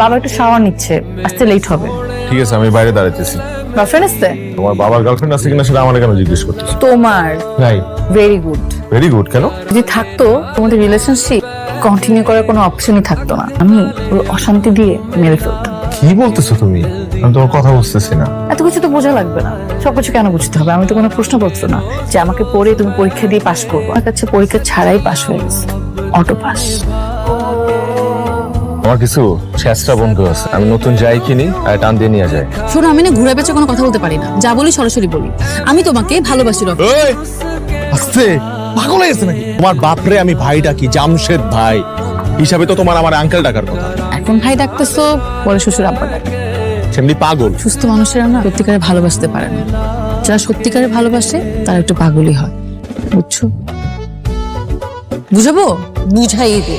বাবা একটু শাওয়ার নিচ্ছে আসতে লেট হবে। ঠিক আছে আমি বাইরে দাঁড়াইতেছি। গার্লফ্রেন্ড আসতে তোমার বাবার গার্লফ্রেন্ড আছে কিনা সেটা আমার কেন জিজ্ঞেস করতেছি? তোমার? নাই। ভেরি গুড ভেরি গুড কেন? যদি থাকতো তোমাদের রিলেশনশিপ কন্টিনিউ করার কোনো অপশনই থাকতো না। আমি ওর অশান্তি দিয়ে মেরে ফেলতাম। কি বলতেছো তুমি? আমি তোমার কথা বুঝতেছি না। এত কিছু তো বোঝা লাগবে না। সবকিছু কেন বুঝতে হবে? আমি তো কোনো প্রশ্ন করছ না যে আমাকে পড়ে তুমি পরীক্ষা দিয়ে পাশ করব। আমার কাছে পরীক্ষা ছাড়াই পাশ হয়ে গেছে। অটো পাস আমার কিছু শেষটা বন্ধু আছে। আমি নতুন যাই কিনি আর টান দিয়ে নিয়ে যাই। শোনো আমি না ঘুরে বেচে কোনো কথা বলতে পারি না। যা বলি সরাসরি বলি। আমি তোমাকে ভালোবাসি ওই আস্তে। পাগল হয়ে গেছে নাকি? তোমার বাপরে আমি ভাই ডাকি জামশেদ ভাই। হিসাবে তো তোমার আমার আঙ্কেল ডাকার কথা। এখন ভাই ডাকতেছো পরে শ্বশুর আব্বা ডাকে। সেমনি পাগল। সুস্থ মানুষেরা না সত্যিকারে ভালোবাসতে পারে না। যারা সত্যিকারে ভালোবাসে তারা একটু পাগলই হয়। বুঝছ? বুঝাবো? বুঝাই দে।